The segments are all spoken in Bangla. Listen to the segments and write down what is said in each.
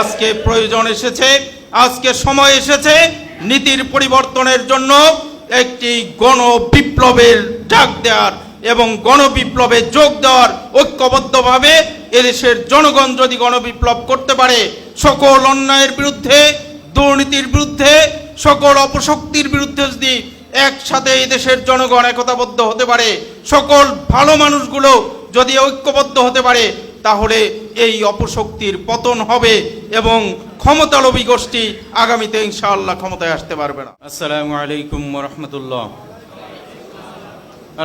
আজকে প্রয়োজন এসেছে, আজকে সময় এসেছে নীতির পরিবর্তনের জন্য একটি গণ বিপ্লবের ডাক দেওয়ার এবং গণবিপ্লবে যোগ দেওয়ার ঐক্যবদ্ধভাবে এদেশের জনগণ যদি গণবিপ্লব করতে পারে, সকল অন্যায়ের বিরুদ্ধে, দুর্নীতির বিরুদ্ধে, সকল অপশক্তির বিরুদ্ধে যদি একসাথে এই দেশের জনগণ একতাবদ্ধ হতে পারে, সকল ভালো মানুষগুলো যদি ঐক্যবদ্ধ হতে পারে তাহলে এই অপশক্তির পতন হবে এবং ক্ষমতালোভী গোষ্ঠী আগামীতে ইনশাআল্লাহ ক্ষমতায় আসতে পারবে না। আসসালামু আলাইকুম রহমতুল্লাহ।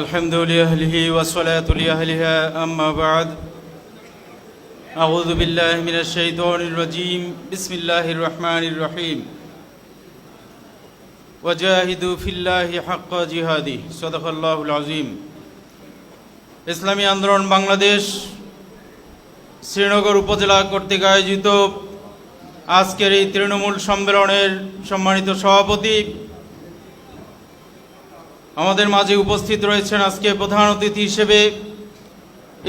আলহামদুলিল্লাহি ওয়াসলাতুলিল্লাহিহা আম্মা বাদ। আউযু বিল্লাহি মিনাশ শাইতানির রাজীম। বিসমিল্লাহির রহমানির রহিম। ওয়াজাহিদু ফিল্লাহি হাক্কা জিহাদি। সাদাকাল্লাহুল আযীম। ইসলামী আন্দোলন বাংলাদেশ শ্রীনগর উপজেলা কর্তৃক আয়োজিত আজকের এই তৃণমূল সম্মেলনের সম্মানিত সভাপতি। আমাদের মাঝে উপস্থিত রয়েছেন আজকে প্রধান অতিথি হিসেবে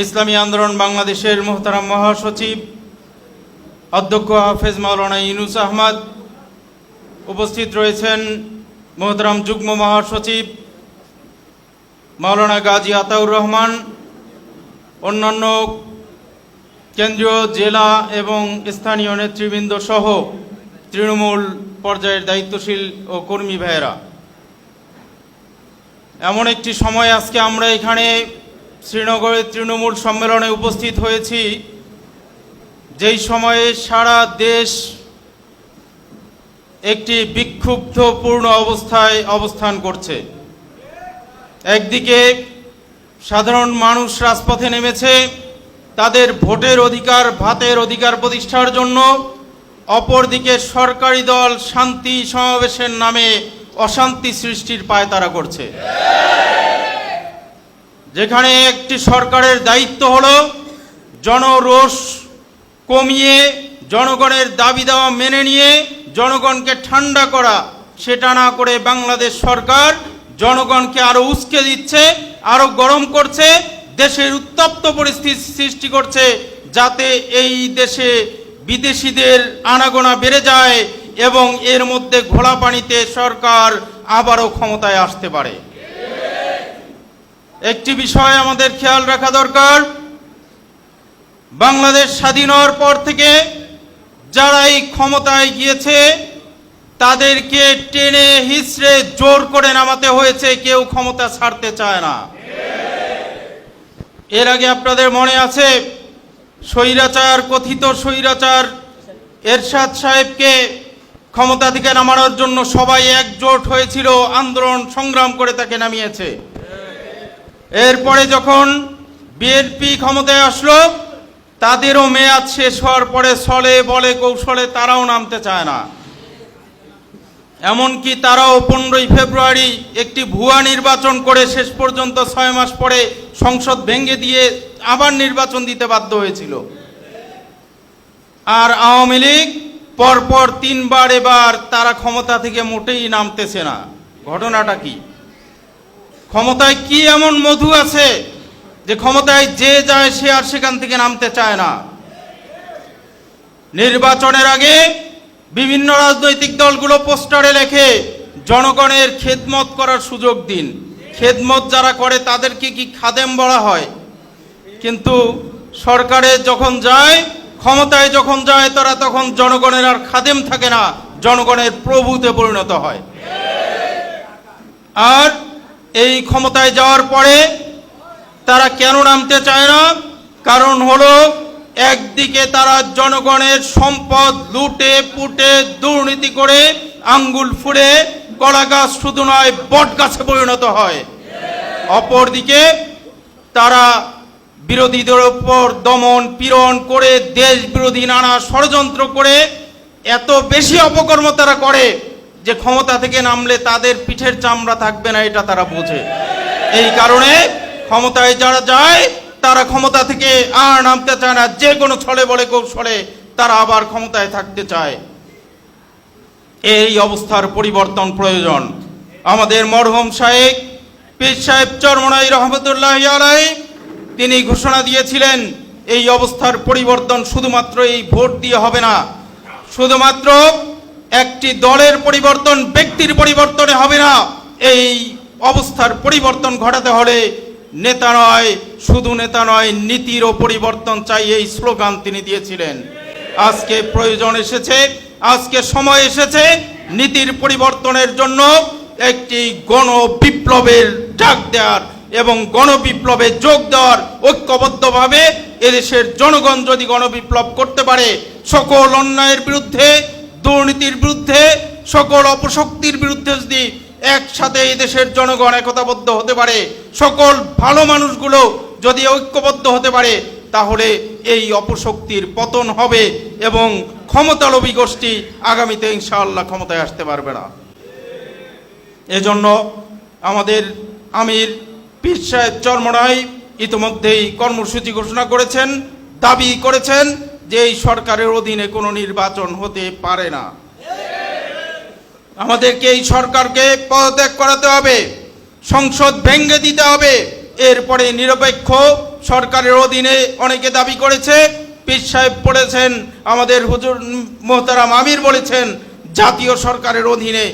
ইসলামী আন্দোলন বাংলাদেশের মোহতারাম মহাসচিব, অধ্যক্ষ হাফেজ মাওলানা ইউনুস আহমদ। উপস্থিত রয়েছেন মোহতারাম যুগ্ম মহাসচিব মাওলানা গাজী আতাউর রহমান। অন্যান্য কেন্দ্রীয় জেলা এবং স্থানীয় নেতৃবৃন্দ সহ তৃণমূল পর্যায়ের দায়িত্বশীল ও কর্মী ভাইয়েরা। এমন একটি সময় আজকে আমরা এখানে শ্রীনগরের তৃণমূল সম্মেলনে উপস্থিত হয়েছি, যেই সময়ে সারা দেশ একটি বিক্ষুব্ধপূর্ণ অবস্থায় অবস্থান করছে। একদিকে সাধারণ মানুষ রাজপথে নেমেছে তাদের ভোটের অধিকার, ভাতের অধিকার প্রতিষ্ঠার জন্য অপরদিকে সরকারি দল শান্তি সমাবেশের নামে অশান্তি সৃষ্টির পায় তারা করছে। যেখানে একটি সরকারের দায়িত্ব হল জনরোষ কমিয়ে জনগণের দাবি দেওয়া মেনে নিয়ে জনগণকে ঠান্ডা করা, সেটা না করে বাংলাদেশ সরকার জনগণকে আরও উস্কে দিচ্ছে, আরও গরম করছে দেশের উত্তপ্ত পরিস্থিতি সৃষ্টি করছে যাতে এই দেশে বিদেশিদের আনাগোনা বেড়ে যায় এবং এর মধ্যে ঘোলা পানিতে সরকার আবারও ক্ষমতায় আসতে পারে। একটি বিষয় আমাদের খেয়াল রাখা দরকার। বাংলাদেশ স্বাধীন হওয়ার পর থেকে যারা এই ক্ষমতায় গিয়েছে, তাদেরকে টেনে হিসড়ে জোর করে নামাতে হয়েছে, কেউ ক্ষমতা ছাড়তে চায় না। এর আগে আপনাদের মনে আছে স্বৈরাচার, কথিত স্বৈরাচার, এরশাদ সাহেবকে ক্ষমতা থেকে নামানোর জন্য সবাই একজোট হয়েছিল, আন্দোলন সংগ্রাম করে তাকে নামিয়েছে। এরপরে যখন বিএনপি ক্ষমতায় আসলো, তাদেরও মেয়াদ শেষ হওয়ার পরে সলে বলে কৌশলে তারাও নামতে চায় না। এমনকি তারাও পনেরোই ফেব্রুয়ারি একটি ভুয়া নির্বাচন করে শেষ পর্যন্ত ছয় মাস পরে সংসদ ভেঙে দিয়ে আবার নির্বাচন দিতে বাধ্য হয়েছিল। আর আওয়ামী লীগ পরপর তিনবার এবার তারা ক্ষমতা থেকে মোটেই নামতেছে না। ঘটনাটা কি? ক্ষমতায় কি এমন মধু আছে যে ক্ষমতায় যে যায় সে আর সেখান থেকে নামতে চায় না? নির্বাচনের আগে বিভিন্ন রাজনৈতিক দলগুলো পোস্টারে লেখে, জনগণের খেদমত করার সুযোগ দিন। খেদমত যারা করে তাদেরকে কি খাদেম বলা হয়? কিন্তু সরকারে যখন যায়, ক্ষমতায় যখন যায়, তারা তখন জনগণের আর খাদেম থাকে না, জনগণের প্রভুতে পরিণত হয়। আর এই ক্ষমতায় যাওয়ার পরে তারা কেন নামতে চায় না? কারণ হলো একদিকে তারা জনগণের সম্পদ লুটে, পুটে, দুর্নীতি করে আঙ্গুল ফুড়ে কলা গাছ শুধু নয় বট গাছে পরিণত হয়। অপরদিকে তারা বিরোধীদের ওপর দমন, পীড়ন করে দেশ বিরোধী নানা ষড়যন্ত্র করে, এত বেশি অপকর্ম তারা করে যে ক্ষমতা থেকে নামলে তাদের পিঠের চামড়া থাকবে না, এটা তারা বোঝে। এই কারণে ক্ষমতায় যারা যায় তারা ক্ষমতা থেকে আর নামতে চায় না। যে কোনো ছলে বলে কৌশলে তারা আবার ক্ষমতায় থাকতে চায়। এই অবস্থার পরিবর্তন প্রয়োজন। আমাদের মরহম সাহেব পীর সাহেব চরমনাই রহমতুল্লাহ আলাই তিনি ঘোষণা দিয়েছিলেন, এই অবস্থার পরিবর্তন শুধুমাত্র এই ভোট দিয়ে হবে না। শুধুমাত্র একটি দলের পরিবর্তন, ব্যক্তির পরিবর্তনে হবে না। এই অবস্থার পরিবর্তন ঘটাতে হলে নেতা নয়, শুধু নেতা নয়, নীতিরও পরিবর্তন চাই এই স্লোগান তিনি দিয়েছিলেন। আজকে প্রয়োজন এসেছে, আজকে সময় এসেছে নীতির পরিবর্তনের জন্য একটি গণ বিপ্লবের ডাক দেওয়ার এবং গণবিপ্লবে যোগ দেওয়ার ঐক্যবদ্ধভাবে এদেশের জনগণ যদি গণবিপ্লব করতে পারে, সকল অন্যায়ের বিরুদ্ধে, দুর্নীতির বিরুদ্ধে, সকল অপশক্তির বিরুদ্ধে যদি একসাথে এই দেশের জনগণ একতাবদ্ধ হতে পারে, সকল ভালো মানুষগুলো যদি ঐক্যবদ্ধ হতে পারে, তাহলে এই অপশক্তির পতন হবে এবং ক্ষমতালোভী গোষ্ঠী আগামীতে ইনশাআল্লাহ ক্ষমতায় আসতে পারবে না। এজন্য আমাদের আমির পীর সাহেব চরমনাই ইতিমধ্যেই কর্মসূচি ঘোষণা করেছেন, দাবি করেছেন যে এই সরকারের অধীনে কোনো নির্বাচন হতে পারে না। আমাদেরকে এই সরকারকে পদত্যাগ করাতে হবে, সংসদ ভেঙে দিতে হবে। এরপরে নিরপেক্ষ সরকারের অধীনে অনেকে দাবি করেছে, পীর সাহেব পড়েছেন আমাদের হুজুর মোহতারাম আমির বলেছেন, জাতীয় সরকারের অধীনে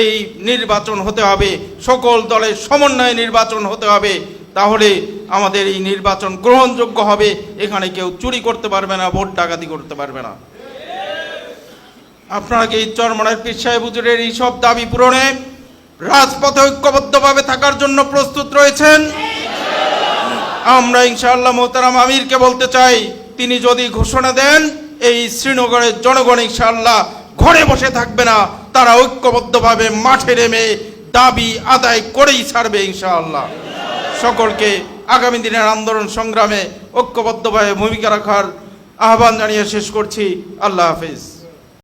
এই নির্বাচন হতে হবে, সকল দলের সমন্বয়ে নির্বাচন হতে হবে। তাহলে আমাদের এই নির্বাচন গ্রহণযোগ্য হবে, এখানে কেউ চুরি করতে পারবে না, ভোট ডাকাতি করতে পারবে না। আপনারা কি চরমনার পীর সাহেব হুজুরের এই সব দাবি পূরণে রাজপথে ঐক্যবদ্ধভাবে থাকার জন্য প্রস্তুত রয়েছেন। আমরা ইনশাআল্লাহ মোহতারাম আমিরকে বলতে চাই, তিনি যদি ঘোষণা দেন, এই শ্রীনগরের জনগণ ইনশাআল্লাহ ঘরে বসে থাকবে না, তারা ঐক্যবদ্ধভাবে মাঠে নেমে দাবি আদায় করেই ছাড়বে ইনশাআল্লাহ। সকলকে আগামী দিনের আন্দোলন সংগ্রামে ঐক্যবদ্ধভাবে ভূমিকা রাখার আহ্বান জানিয়ে শেষ করছি। আল্লাহ হাফিজ।